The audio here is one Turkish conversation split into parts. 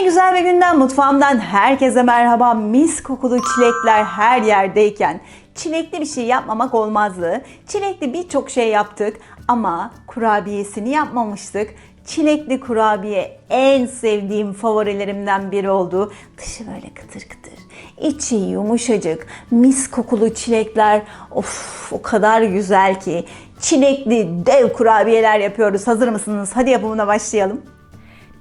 Yine güzel bir günden mutfağımdan herkese merhaba. Mis kokulu çilekler her yerdeyken çilekli bir şey yapmamak olmazdı. Çilekli birçok şey yaptık ama kurabiyesini yapmamıştık. Çilekli kurabiye en sevdiğim favorilerimden biri oldu. Dışı böyle kıtır kıtır. içi yumuşacık, mis kokulu çilekler. Of o kadar güzel ki. Çilekli dev kurabiyeler yapıyoruz. Hazır mısınız? Hadi yapımına başlayalım.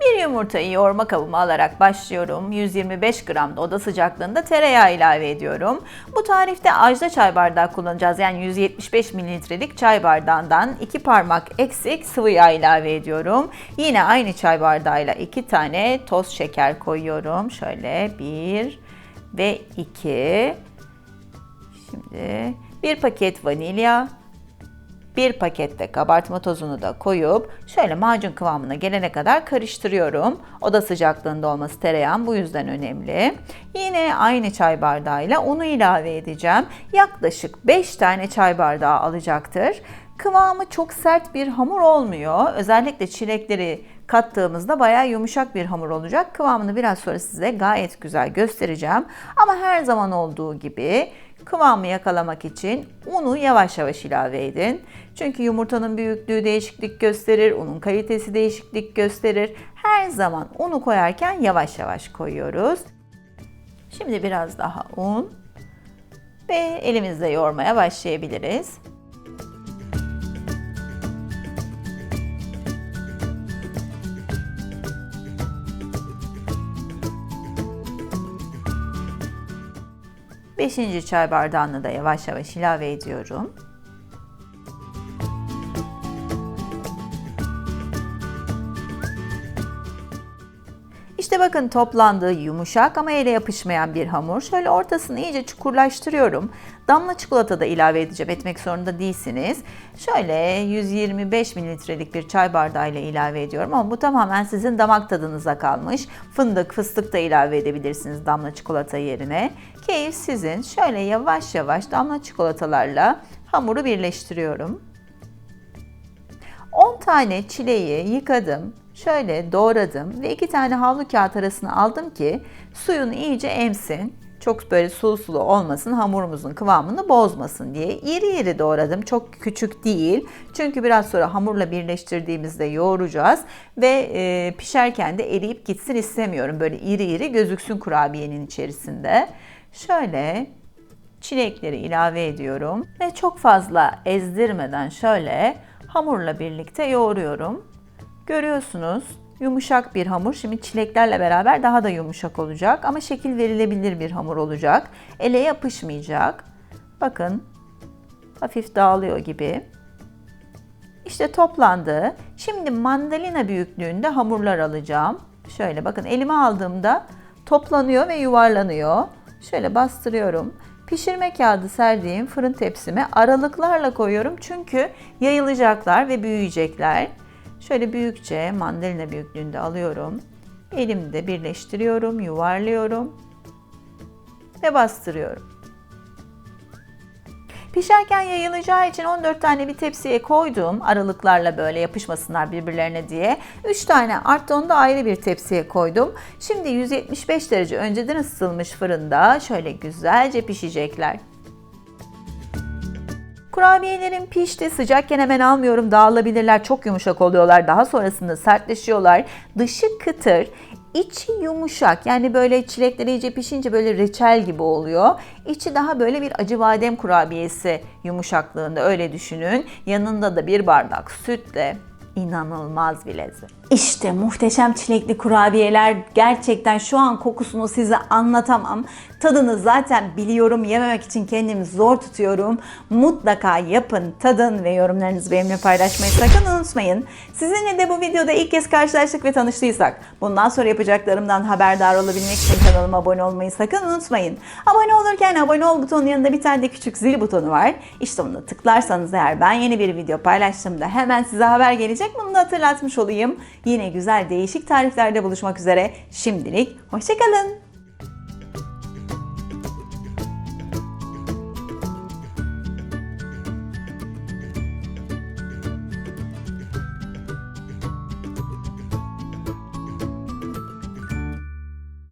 Bir yumurtayı yoğurma kabıma alarak başlıyorum. 125 gram da oda sıcaklığında tereyağı ilave ediyorum. Bu tarifte ajda çay bardağı kullanacağız. Yani 175 mililitrelik çay bardağından 2 parmak eksik sıvı yağ ilave ediyorum. Yine aynı çay bardağıyla 2 tane toz şeker koyuyorum. Şöyle 1 ve 2. Şimdi bir paket vanilya, bir pakette kabartma tozunu da koyup şöyle macun kıvamına gelene kadar karıştırıyorum. Oda sıcaklığında olması tereyağın bu yüzden önemli. Yine aynı çay bardağıyla unu ilave edeceğim. Yaklaşık 5 tane çay bardağı alacaktır. Kıvamı çok sert bir hamur olmuyor. Özellikle çilekleri kattığımızda bayağı yumuşak bir hamur olacak. Kıvamını biraz sonra size gayet güzel göstereceğim. Ama her zaman olduğu gibi kıvamı yakalamak için unu yavaş yavaş ilave edin. Çünkü yumurtanın büyüklüğü değişiklik gösterir, unun kalitesi değişiklik gösterir. Her zaman unu koyarken yavaş yavaş koyuyoruz. Şimdi biraz daha un ve elimizle yoğurmaya başlayabiliriz. Beşinci çay bardağını da yavaş yavaş ilave ediyorum. İşte bakın toplandığı yumuşak ama ele yapışmayan bir hamur. Şöyle ortasını iyice çukurlaştırıyorum. Damla çikolata da ilave edeceğim. Etmek zorunda değilsiniz. Şöyle 125 mililitrelik bir çay bardağı ile ilave ediyorum. Ama bu tamamen sizin damak tadınıza kalmış. Fındık, fıstık da ilave edebilirsiniz damla çikolata yerine. Keyif sizin. Şöyle yavaş yavaş damla çikolatalarla hamuru birleştiriyorum. 10 tane çileği yıkadım, şöyle doğradım ve 2 tane havlu kağıt arasına aldım ki suyunu iyice emsin. Çok böyle sulu sulu olmasın, hamurumuzun kıvamını bozmasın diye. İri iri doğradım, çok küçük değil. Çünkü biraz sonra hamurla birleştirdiğimizde yoğuracağız ve e, pişerken de eriyip gitsin istemiyorum. Böyle iri iri gözüksün kurabiyenin içerisinde. Şöyle çilekleri ilave ediyorum ve çok fazla ezdirmeden şöyle hamurla birlikte yoğuruyorum. Görüyorsunuz yumuşak bir hamur. Şimdi çileklerle beraber daha da yumuşak olacak ama şekil verilebilir bir hamur olacak. Ele yapışmayacak. Bakın hafif dağılıyor gibi. İşte toplandı. Şimdi mandalina büyüklüğünde hamurlar alacağım. Şöyle bakın elime aldığımda toplanıyor ve yuvarlanıyor. Şöyle bastırıyorum. Pişirme kağıdı serdiğim fırın tepsime aralıklarla koyuyorum çünkü yayılacaklar ve büyüyecekler. Şöyle büyükçe mandalina büyüklüğünde alıyorum. Elimde birleştiriyorum, yuvarlıyorum ve bastırıyorum. Pişerken yayılacağı için 14 tane bir tepsiye koydum. Aralıklarla böyle yapışmasınlar birbirlerine diye. 3 tane arttı onu da ayrı bir tepsiye koydum. Şimdi 175 derece önceden ısıtılmış fırında şöyle güzelce pişecekler. Kurabiyelerim pişti. Sıcakken hemen almıyorum. Dağılabilirler. Çok yumuşak oluyorlar. Daha sonrasında sertleşiyorlar. Dışı kıtır. İçi yumuşak yani böyle çilekleri iyice pişince böyle reçel gibi oluyor. İçi daha böyle bir acı badem kurabiyesi yumuşaklığında öyle düşünün. Yanında da bir bardak sütle inanılmaz bir lezzet. İşte muhteşem çilekli kurabiyeler gerçekten şu an kokusunu size anlatamam. Tadını zaten biliyorum. Yememek için kendimi zor tutuyorum. Mutlaka yapın, tadın ve yorumlarınızı benimle paylaşmayı sakın unutmayın. Sizinle de bu videoda ilk kez karşılaştık ve tanıştıysak bundan sonra yapacaklarımdan haberdar olabilmek için kanalıma abone olmayı sakın unutmayın. Abone olurken abone ol butonunun yanında bir tane de küçük zil butonu var. İşte onu tıklarsanız eğer ben yeni bir video paylaştığımda hemen size haber gelecek. Bunu da hatırlatmış olayım. Yine güzel değişik tariflerde buluşmak üzere. Şimdilik hoşçakalın.